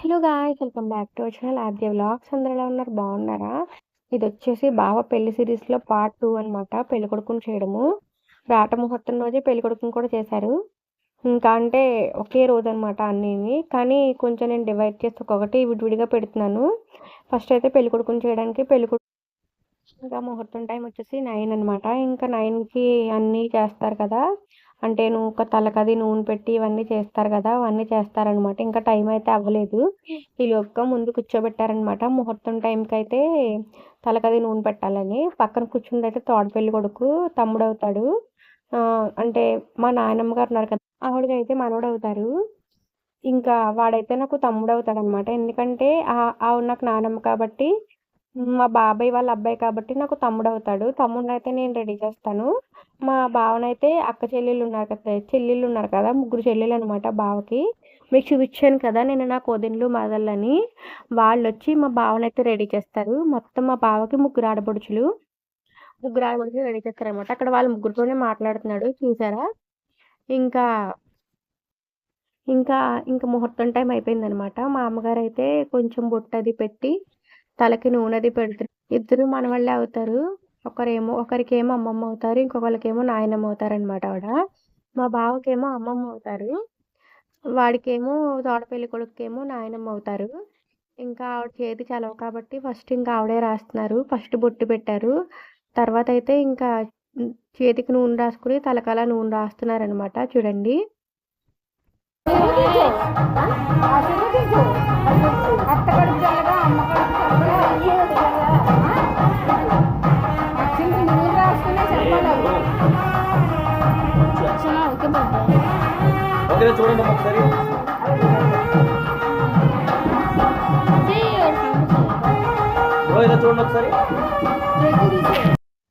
Hello guys welcome back to channel. Aadya vlogs అందరూ ఎలా ఉన్నారు? బాగున్నారా? ఇది వచ్చేసి బావ పెళ్ళి సిరీస్లో పార్ట్ టూ అనమాట పెళ్ళి కొడుకుని చేయడము. రాట ముహూర్తం రోజే పెళ్ళి కొడుకుని కూడా చేశారు. ఇంకా అంటే ఒకే రోజు అనమాట అన్నీ కానీ కొంచెం నేను డివైడ్ చేసి ఒక్కొక్కటి విడివిడిగా పెడుతున్నాను. ఫస్ట్ అయితే పెళ్ళి కొడుకుని చేయడానికి పెళ్ళి కొడుకు ఇంకా ముహూర్తం టైం వచ్చేసి నైన్ అనమాట ఇంకా నైన్కి అన్నీ చేస్తారు కదా. అంటే నువ్వు తలకది నూనె పెట్టి ఇవన్నీ చేస్తారు కదా. అవన్నీ చేస్తారనమాట ఇంకా టైం అయితే అవ్వలేదు. ఈ యొక్క ముందు కూర్చోబెట్టారనమాట ముహూర్తం టైంకి అయితే తలకది నూనె పెట్టాలని. పక్కన కూర్చుంది అయితే తోడపెల్లి కొడుకు తమ్ముడు అవుతాడు అంటే మా నాయనమ్మ గారు ఉన్నారు కదా. ఆవిడకైతే అయితే మనవడు అవుతారు ఇంకా వాడైతే నాకు తమ్ముడు అవుతాడనమాట ఎందుకంటే ఆవిడ నాకు నానమ్మ కాబట్టి మా బాబాయ్ వాళ్ళ అబ్బాయి కాబట్టి నాకు తమ్ముడు అవుతాడు తమ్ముడినైతే నేను రెడీ చేస్తాను. మా బావనైతే అక్క చెల్లెళ్ళు ఉన్నారు కదా చెల్లెళ్ళు ఉన్నారు కదా ముగ్గురు చెల్లెలు అనమాట బావకి. మీకు చూపించాను కదా నేను నా కోదిన్లు మదళ్ళని వాళ్ళు వచ్చి మా బావనైతే రెడీ చేస్తారు. మొత్తం మా బావకి ముగ్గురు ఆడపడుచులు. ముగ్గురు ఆడపడుచులు రెడీ చేస్తారు అనమాట అక్కడ వాళ్ళ ముగ్గురుతోనే మాట్లాడుతున్నాడు. చూసారా? ఇంకా ఇంకా ఇంకా ముహూర్తం టైం అయిపోయిందనమాట మా అమ్మగారు అయితే కొంచెం బొట్టది పెట్టి తలకి నూనెది పెడుతుంది ఇద్దరు మనవాళ్ళే అవుతారు. ఒకరేమో ఒకరికేమో అమ్మమ్మ అవుతారు ఇంకొకరికేమో నాయనమ్మ అవుతారనమాట ఆవిడ. మా బావకేమో అమ్మమ్మ అవుతారు. వాడికేమో తోడపల్లి కొడుకుకేమో నాయనమ్మ అవుతారు. ఇంకా ఆవిడ చేతి చలవు కాబట్టి ఫస్ట్ ఇంకా ఆవిడే రాస్తున్నారు. ఫస్ట్ బొట్టు పెట్టారు. తర్వాత అయితే ఇంకా చేతికి నూనె రాసుకుని తలకాల నూనె రాస్తున్నారనమాట చూడండి. చూడండి ఒకసారి. చూడండి ఒకసారి.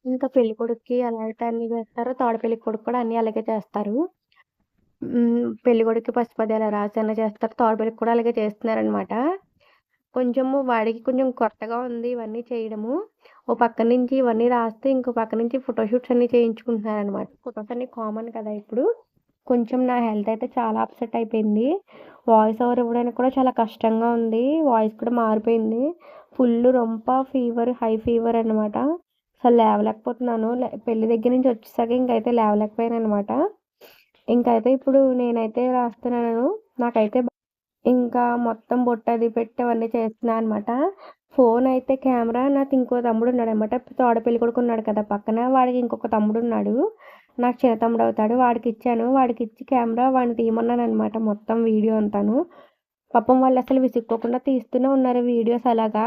ఇంకా పెళ్ళి కొడుకుకి అలా అయితే అన్ని చేస్తారు. తోడ పెళ్ళి కొడుకు కూడా అన్ని అలాగే చేస్తారు. పెళ్ళి కొడుకు పసుపది అలా రాసి చేస్తారు. తోడ పెళ్ళి కూడా అలాగే చేస్తున్నారనమాట కొంచెము వాడికి కొంచెం కొత్తగా ఉంది ఇవన్నీ చేయడము. ఓ పక్క నుంచి ఇవన్నీ రాస్తే ఇంకో పక్క నుంచి ఫోటోషూట్స్ అన్నీ చేయించుకుంటున్నారనమాట ఫొటోస్ అన్ని కామన్ కదా ఇప్పుడు. కొంచెం నా హెల్త్ అయితే చాలా అప్సెట్ అయిపోయింది. వాయిస్ ఓవర్ ఇవ్వడానికి కూడా చాలా కష్టంగా ఉంది. వాయిస్ కూడా మారిపోయింది. ఫుల్ రొంప ఫీవర్ హై ఫీవర్ అనమాట అసలు లేవలేకపోతున్నాను. పెళ్ళి దగ్గర నుంచి వచ్చేసాక ఇంకైతే లేవలేకపోయాను అనమాట ఇంకైతే ఇప్పుడు నేనైతే రాస్తున్నాను. నాకైతే ఇంకా మొత్తం బొట్టది పెట్టి అవన్నీ చేస్తున్నాను అనమాట ఫోన్ అయితే కెమెరా నాకు ఇంకో తమ్ముడు ఉన్నాడు అనమాట తోడ పెళ్ళి కొడుకు ఉన్నాడు కదా పక్కన. వాడికి ఇంకొక తమ్ముడు ఉన్నాడు. నాకు చిన్నతమ్ముడు అవుతాడు వాడికి ఇచ్చాను. వాడికి ఇచ్చి కెమెరా వాడిని తీయమన్నాను అనమాట మొత్తం వీడియో అంతాను. పాపం వాళ్ళు అసలు విసుక్కోకుండా తీస్తూనే ఉన్నారు వీడియోస్ అలాగా.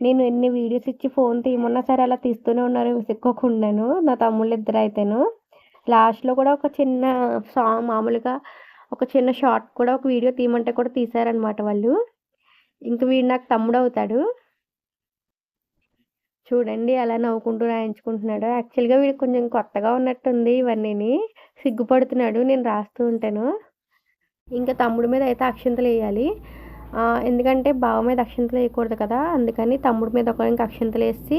నేను ఎన్ని వీడియోస్ ఇచ్చి ఫోన్ తీయమన్నా సరే అలా తీస్తూనే ఉన్నారు విసుక్కోకుండాను నా తమ్ముళ్ళు ఇద్దరు అయితేను లాస్ట్లో కూడా ఒక చిన్న సాంగ్ మామూలుగా ఒక చిన్న షార్ట్ కూడా ఒక వీడియో తీయమంటే కూడా తీశారనమాట వాళ్ళు. ఇంక వీడు నాకు తమ్ముడు అవుతాడు. చూడండి అలా నవ్వుకుంటూ రాయించుకుంటున్నాడు. యాక్చువల్గా వీడు కొంచెం కొత్తగా ఉన్నట్టుంది ఇవన్నీని. సిగ్గుపడుతున్నాడు నేను రాస్తూ ఉంటాను. ఇంకా తమ్ముడి మీద అయితే అక్షంతలు వేయాలి. ఎందుకంటే బావ మీద అక్షంతలు వేయకూడదు కదా అందుకని తమ్ముడి మీద ఒక ఇంకా అక్షంతలు వేసి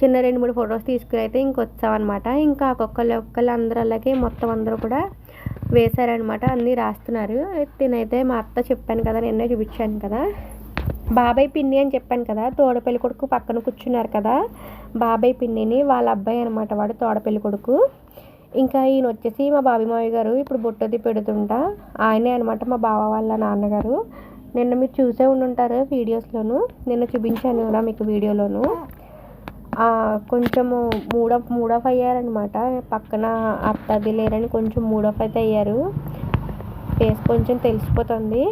చిన్న రెండు మూడు ఫొటోస్ తీసుకుని అయితే ఇంకొచ్చామన్నమాట ఇంకా ఒక్కొక్కళ్ళు ఒక్కళ్ళు అందరూ అలాగే మొత్తం అందరూ కూడా వేశారనమాట అన్నీ రాస్తున్నారు. తినైతే మా అత్త చెప్పాను కదా నిన్నే చూపించాను కదా. బాబాయ్ పిన్ని అని చెప్పాను కదా తోడపల్లి కొడుకు పక్కన కూర్చున్నారు కదా బాబాయ్ పిన్నిని వాళ్ళ అబ్బాయి అనమాట వాడు తోడపల్లి కొడుకు. ఇంకా ఈయన వచ్చేసి మా బాబీ మావి గారు ఇప్పుడు బొట్టది పెడుతుంట. ఆయనే అనమాట మా బావ వాళ్ళ నాన్నగారు. నిన్న మీరు చూసే ఉండుంటారు వీడియోస్లోను నిన్న చూపించాను కూడా మీకు వీడియోలోను. కొంచెము మూడఫ్ మూడఫ్ అయ్యారనమాట పక్కన అత్తది లేరని కొంచెం మూడఫ్ అయితే అయ్యారు. ఫేస్ కొంచెం తెలిసిపోతుంది.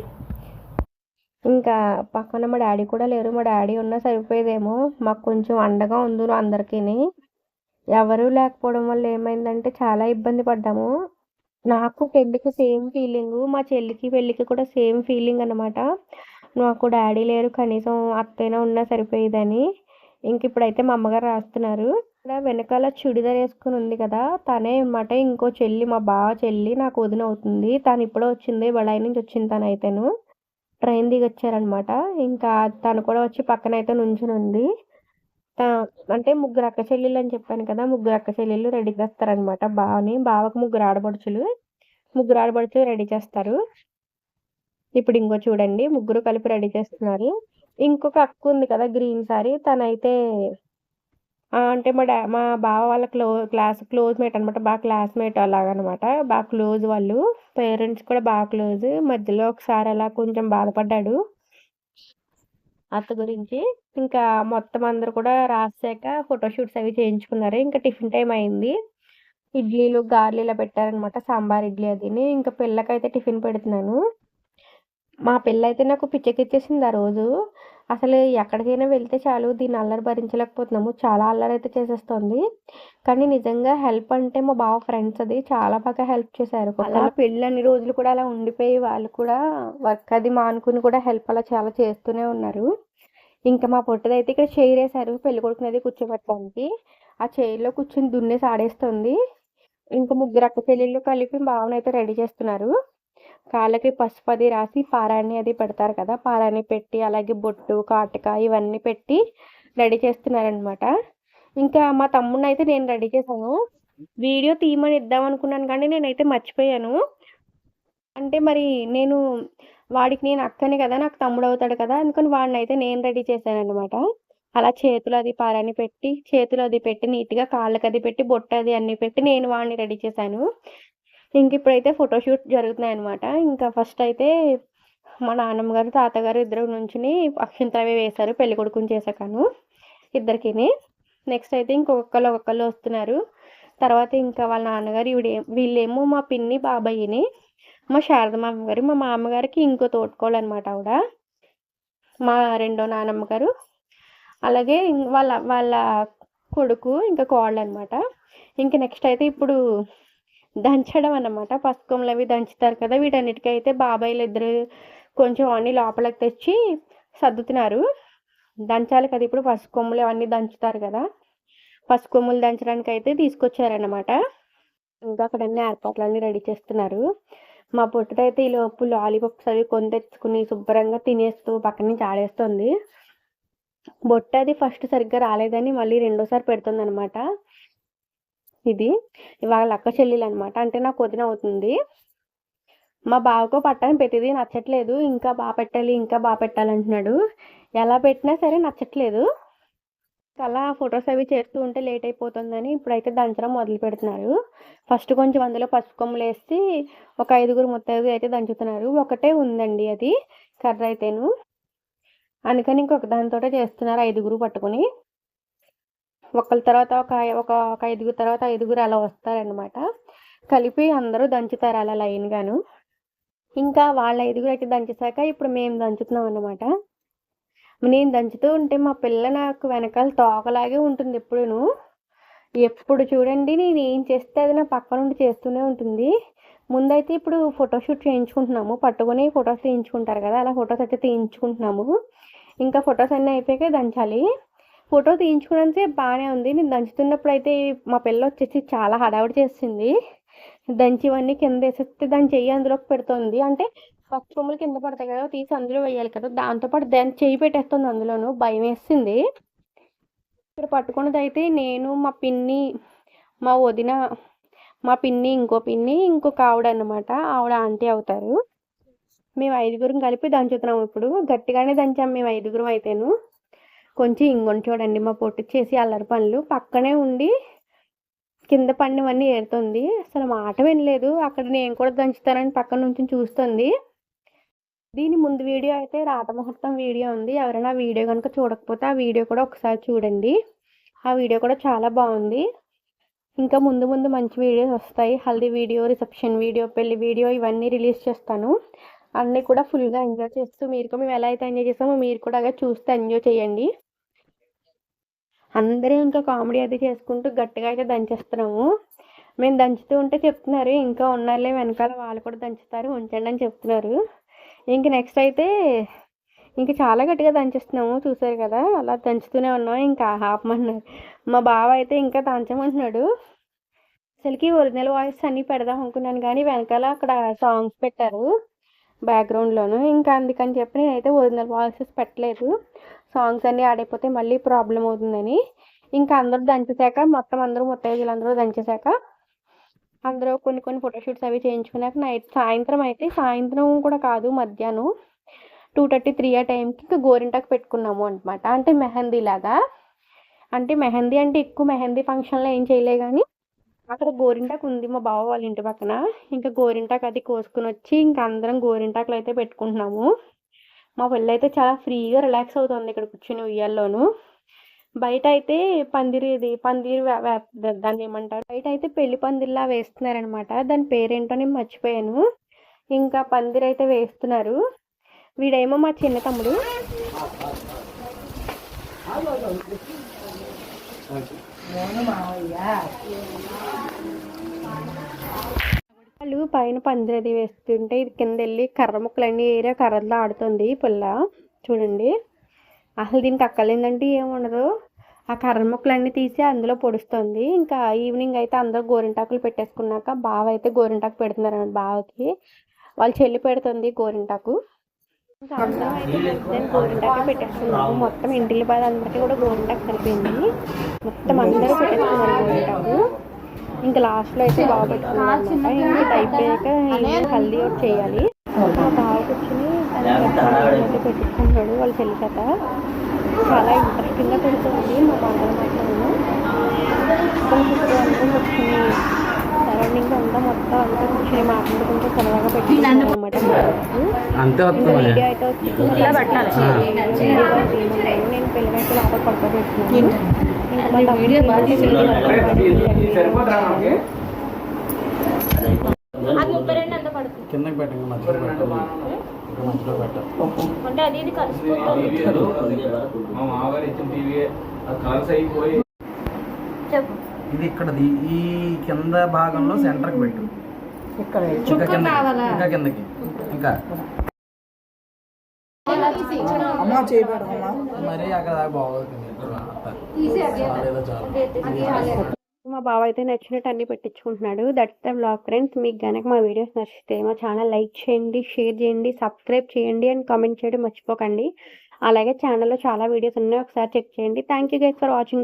ఇంకా పక్కన మా డాడీ కూడా లేరు. మా డాడీ ఉన్నా సరిపోయేదేమో. మాకు కొంచెం అండగా ఉందరు అందరికీ ఎవరూ లేకపోవడం వల్ల ఏమైందంటే చాలా ఇబ్బంది పడ్డాము. నాకు పెళ్ళికి సేమ్ ఫీలింగ్ మా చెల్లికి పెళ్ళికి కూడా సేమ్ ఫీలింగ్ అనమాట నాకు డాడీ లేరు కనీసం అత్తైనా ఉన్నా సరిపోయేదని. ఇంక ఇప్పుడైతే మా అమ్మగారు రాస్తున్నారు. ఇక్కడ వెనకాల చుడిదార్ వేసుకుని ఉంది కదా తనే అనమాట ఇంకో చెల్లి మా బావ చెల్లి నాకు వదిన అవుతుంది తను ఇప్పుడే వచ్చింది బడాయి నుంచి వచ్చింది తను అయితేను ట్రైన్ దిగొచ్చారనమాట ఇంకా తను కూడా వచ్చి పక్కన అయితే నుంచుని ఉంది. అంటే ముగ్గురు అక్క చెల్లెళ్ళు అని చెప్పాను కదా ముగ్గురు అక్క చెల్లెళ్ళు రెడీ చేస్తారనమాట బావని బావకు ముగ్గురు ఆడపడుచులు. ముగ్గురు ఆడపడుచులు రెడీ చేస్తారు. ఇప్పుడు ఇంకో చూడండి ముగ్గురు కలిపి రెడీ చేస్తున్నారు. ఇంకొక అక్క ఉంది కదా గ్రీన్ సారీ. తనైతే అంటే మా డా మా బావ వాళ్ళ క్లో క్లాస్ క్లోజ్ మేట్ అనమాట. బాగా క్లాస్మేట్ అలాగనమాట. బాగా క్లోజ్ వాళ్ళు. పేరెంట్స్ కూడా బాగా క్లోజ్. మధ్యలో ఒకసారి అలా కొంచెం బాధపడ్డాడు. అత్త గురించి. ఇంకా మొత్తం అందరు కూడా రాసాక ఫోటోషూట్స్ అవి చేయించుకున్నారు. ఇంకా టిఫిన్ టైం అయింది. ఇడ్లీలు గార్లీలా ఇలా పెట్టారనమాట. సాంబార్ ఇడ్లీ అదిని. ఇంకా పిల్లకైతే టిఫిన్ పెడుతున్నాను. మా అయితే నాకు పిచ్చెక్కిచ్చేసింది ఆ రోజు. అసలు ఎక్కడికైనా వెళ్తే చాలు దీన్ని అల్లరి భరించలేకపోతున్నాము. చాలా అల్లరి అయితే చేసేస్తుంది. కానీ నిజంగా హెల్ప్ అంటే మా బావ ఫ్రెండ్స్ అది. చాలా బాగా హెల్ప్ చేశారు. అలా పెళ్ళి అన్ని రోజులు కూడా అలా ఉండిపోయి వాళ్ళు కూడా వర్క్ అది మానుకుని కూడా హెల్ప్ అలా చాలా చేస్తూనే ఉన్నారు. ఇంకా మా పొట్టదైతే ఇక్కడ చైర్ వేశారు పెళ్ళి కొడుకునేది కూర్చోబెట్టడానికి. ఆ చైర్లో కూర్చొని దున్నేసి ఆడేస్తుంది. ఇంకా ముగ్గురు అక్క చెల్లెళ్ళు కలిపి బావనైతే రెడీ చేస్తున్నారు. కాళ్ళకి పసుపు అది రాసి పారాణి అది పెడతారు కదా పారాణి పెట్టి అలాగే బొట్టు కాటుక ఇవన్నీ పెట్టి రెడీ చేస్తున్నారనమాట ఇంకా మా తమ్ముడిని అయితే నేను రెడీ చేశాను. వీడియో తీయమని ఇద్దాం అనుకున్నాను కానీ నేనైతే మర్చిపోయాను. అంటే మరి నేను వాడికి నేను అక్కనే కదా నాకు తమ్ముడు అవుతాడు కదా అందుకని వాడిని అయితే నేను రెడీ చేశాను అనమాట అలా చేతులు అది పారాని పెట్టి చేతులు అది పెట్టి నీట్గా కాళ్ళకి అది పెట్టి బొట్టు అది అన్ని పెట్టి నేను వాడిని రెడీ చేశాను. ఇంక ఇప్పుడైతే ఫోటోషూట్ జరుగుతున్నాయి అనమాట ఇంకా ఫస్ట్ అయితే మా నాన్నమ్మ గారు తాతగారు ఇద్దరు నుంచుని అక్షింతలు వేశారు పెళ్ళి కొడుకుని చేసాకను ఇద్దరికిని. నెక్స్ట్ అయితే ఇంకొకళ్ళు ఒక్కొక్కళ్ళు వస్తున్నారు. తర్వాత ఇంకా వాళ్ళ నాన్నగారు ఈవిడ వీళ్ళేమో మా పిన్ని బాబాయిని మా శారదమ్మ గారు మా మామగారికి ఇంకో తోడుకోవాలి అనమాట ఆవిడ. మా రెండో నానమ్మ గారు అలాగే వాళ్ళ వాళ్ళ కొడుకు ఇంకా కోళ్ళు అనమాట ఇంకా నెక్స్ట్ అయితే ఇప్పుడు దంచడం అన్నమాట. పసుకంలు అవి దంచుతారు కదా వీటన్నిటికైతే బాబాయిలు ఇద్దరు కొంచెం అన్ని లోపలికి తెచ్చి సర్దుతున్నారు. దంచాలి కదా ఇప్పుడు పసుకొమ్ములు అవన్నీ దంచుతారు కదా. పసుకొమ్ములు దంచడానికి అయితే తీసుకొచ్చారన్నమాట. ఇంకా అక్కడ అన్ని ఏర్పాట్లన్నీ రెడీ చేస్తున్నారు. మా పొట్టుదైతే ఈ లోపు లాలీపాప్స్ అవి కొని తెచ్చుకుని శుభ్రంగా తినేస్తూ పక్క నుంచి ఆడేస్తుంది. బొట్టు అది ఫస్ట్ సరిగ్గా రాలేదని మళ్ళీ రెండోసారి పెడుతుంది అనమాట ఇది. ఇవాళ అక్క చెల్లెలు అనమాట అంటే నాకు వదిన అవుతుంది. మా బావకో పట్టాను పెట్టేది నచ్చట్లేదు. ఇంకా బాగా పెట్టాలి ఇంకా బాగా పెట్టాలంటున్నాడు ఎలా పెట్టినా సరే నచ్చట్లేదు. అలా ఫొటోస్ అవి చేస్తూ ఉంటే లేట్ అయిపోతుందని ఇప్పుడైతే దంచడం మొదలు పెడుతున్నారు. ఫస్ట్ కొంచెం అందులో పసుపు కొమ్మలు వేసి ఒక ఐదుగురు ముత్తైదు అయితే దంచుతున్నారు. ఒకటే ఉందండి అది కర్ర అయితేను. అందుకని ఇంకొక దానితోటే చేస్తున్నారు ఐదుగురు పట్టుకొని. ఒకళ్ళ తర్వాత ఒక ఒక ఒక ఐదుగురు తర్వాత ఐదుగురు అలా వస్తారనమాట కలిపి అందరూ దంచుతారు అలా లైన్గాను. ఇంకా వాళ్ళ ఐదుగురు అయితే దంచేశాక ఇప్పుడు మేము దంచుతున్నాం అనమాట నేను దంచుతూ ఉంటే మా పిల్ల నాకు వెనకాల తోకలాగే ఉంటుంది ఎప్పుడూను. ఎప్పుడు చూడండి నేను ఏం చేస్తే అది నా పక్క నుండి చేస్తూనే ఉంటుంది. ముందైతే ఇప్పుడు ఫోటోషూట్ చేయించుకుంటున్నాము. పట్టుకొని ఫొటోస్ తీయించుకుంటారు కదా అలా ఫొటోస్ అయితే తీయించుకుంటున్నాము. ఇంకా ఫొటోస్ అన్నీ అయిపోయాక దంచాలి. ఫోటో తీయించుకోవడానికి బాగానే ఉంది. నేను దంచుతున్నప్పుడు అయితే మా పిల్ల వచ్చేసి చాలా హడావిడి చేసింది. దంచి ఇవన్నీ కింద వేసేస్తే దాని చెయ్యి అందులోకి పెడుతుంది. అంటే ఫస్ట్ బొమ్మలు కింద పడతాయి కదా తీసి అందులో వేయాలి కదా. దాంతోపాటు దాన్ని చెయ్యి పెట్టేస్తుంది అందులోను. భయం వేసింది. ఇక్కడ పట్టుకున్నది అయితే నేను మా పిన్ని మా వదిన మా పిన్ని ఇంకో పిన్ని ఇంకొక ఆవిడ అనమాట ఆవిడ ఆంటీ అవుతారు. మేము ఐదుగురం కలిపి దంచుతున్నాం ఇప్పుడు. గట్టిగానే దంచాం మేము ఐదుగురం అయితేను. కొంచెం ఇంగొని చూడండి మా పొట్టు చేసి అల్లరి పనులు. పక్కనే ఉండి కింద పండివన్నీ ఏరుతుంది. అసలు మాట వినలేదు. అక్కడ నేను కూడా దంచుతానని పక్కన నుంచి చూస్తుంది. దీని ముందు వీడియో అయితే రాత ముహూర్తం వీడియో ఉంది. ఎవరైనా వీడియో కనుక చూడకపోతే ఆ వీడియో కూడా ఒకసారి చూడండి. ఆ వీడియో కూడా చాలా బాగుంది. ఇంకా ముందు ముందు మంచి వీడియోస్ వస్తాయి. హల్దీ వీడియో రిసెప్షన్ వీడియో పెళ్ళి వీడియో ఇవన్నీ రిలీజ్ చేస్తాను. అన్నీ కూడా ఫుల్గా ఎంజాయ్ చేస్తూ మీరు కూడా మేము ఎలా అయితే ఎంజాయ్ చేస్తామో మీరు కూడా అలా చూస్తూ ఎంజాయ్ చేయండి. అందరూ ఇంకా కామెడీ అది చేసుకుంటూ గట్టిగా అయితే దంచేస్తున్నాము. మేము దంచుతూ ఉంటే చెప్తున్నారు ఇంకా ఉన్నారులే వెనకాల వాళ్ళు కూడా దంచుతారు ఉంచండి అని చెప్తున్నారు. ఇంక నెక్స్ట్ అయితే ఇంకా చాలా గట్టిగా దంచేస్తున్నాము చూసారు కదా అలా దంచుతూనే ఉన్నాం ఇంకా ఆపమన్నారు. మా బావ అయితే ఇంకా దంచమంటున్నాడు. అసలుకి ఒరిజినల్ వాయిస్ అన్నీ పెడదాం అనుకున్నాను కానీ వెనకాల అక్కడ సాంగ్స్ పెట్టారు బ్యాక్గ్రౌండ్లోను ఇంకా అందుకని చెప్పి నేనైతే ఒరిజినల్ వాయిసెస్ పెట్టలేదు. సాంగ్స్ అన్నీ ఆడైపోతే మళ్ళీ ప్రాబ్లం అవుతుందని. ఇంకా అందరూ దంచేశాక మొత్తం అందరూ ముత్తైదులు అందరూ దంచేశాక అందరూ కొన్ని కొన్ని ఫోటోషూట్స్ అవి చేయించుకున్నాక నైట్ సాయంత్రం అయితే సాయంత్రం కూడా కాదు మధ్యాహ్నం టూ థర్టీ త్రీ ఆ టైంకి ఇంకా గోరింటాకు పెట్టుకున్నాము అనమాట అంటే మెహందీ లాగా. అంటే మెహందీ అంటే ఎక్కువ మెహందీ ఫంక్షన్లో ఏం చేయలే కానీ అక్కడ గోరింటాకు ఉంది మా బావ వాళ్ళ ఇంటి పక్కన. ఇంకా గోరింటాకు అది కోసుకుని వచ్చి ఇంకా అందరం గోరింటాకులు అయితే పెట్టుకుంటున్నాము. మా పిల్ల అయితే చాలా ఫ్రీగా రిలాక్స్ అవుతుంది ఇక్కడ కూర్చుని ఉయ్యాల్లోనూ. బయట అయితే పందిరి ఇది పందిరి దాన్ని ఏమంటారు? బయట అయితే పెళ్ళి పందిరిలా వేస్తున్నారనమాట దాని పేరేంటో నేను మర్చిపోయాను. ఇంకా పందిరి అయితే వేస్తున్నారు. వీడేమో మా చిన్న తమ్ముడు. వాళ్ళు పైన పందిరి అది వేస్తుంటే ఇది కింద వెళ్ళి కర్ర ముక్కలన్నీ ఏరియా కర్రలో ఆడుతుంది పిల్ల. చూడండి. అసలు దీనికి అక్కలేందంటే ఏముండదు ఆ కర్ర ముక్కలన్నీ తీసి అందులో పొడుస్తుంది. ఇంకా ఈవినింగ్ అయితే అందరూ గోరింటాకులు పెట్టేసుకున్నాక బావ అయితే గోరింటాకు పెడుతున్నారన్నమాట బావకి. వాళ్ళు చెల్లి పెడుతుంది గోరింటాకు. ఇంకా అందరం అయితే మధ్యాహ్నం గోరింటాకే మొత్తం ఇంటిల్లి బాధ అందరికీ కూడా గోరింటాకు కలిపింది మొత్తం అందరూ పెట్టేసుకున్నారు గోరింటాకు. ఇంకా లాస్ట్లో అయితే బాగా పెట్టుకున్నాం ఇంకా అయిపోయాక ఈవినింగ్ హల్దీ ఒకటి చేయాలి. మా బావ కూర్చుని అయితే పెట్టించుకున్నాడు వాళ్ళ చెల్లి చేత చాలా ఇంట్రెస్టింగ్గా పెడుతుంది మా బాగా కూర్చుని సరౌండింగ్ అంతా మొత్తం అంతా కూర్చుని మాట్లాడుకుంటూ సరదాగా పెట్టుకున్నాం అనమాట వీడియో అయితే వచ్చి వీడియో అయితే ఏమన్నాను నేను పెళ్ళినట్టు లోపల పడుకోబెట్టుకున్నాను కిందకి పెట్టండి మధ్యలో మధ్యలో పెట్టండి. అంటే అది ఇది ఇక్కడది ఈ కింద భాగంలో సెంటర్కి పెట్టు. ఇంకా కిందకి. ఇంకా కిందకి. ఇంకా. అమ్మా చేయబడమ్మా మరి అక్కడ బాగోతుంది మా బావ అయితే నచ్చినట్టు అన్ని పెట్టించుకుంటున్నాడు. దట్స్ ద బ్లాగ్ ఫ్రెండ్స్ మీకు కనుక మా వీడియోస్ నచ్చితే మా ఛానల్ లైక్ చేయండి షేర్ చేయండి సబ్స్క్రైబ్ చేయండి అండ్ కామెంట్ చేయడం మర్చిపోకండి. అలాగే ఛానల్లో చాలా వీడియోస్ ఉన్నాయి. ఒకసారి చెక్ చేయండి. Thank you guys for watching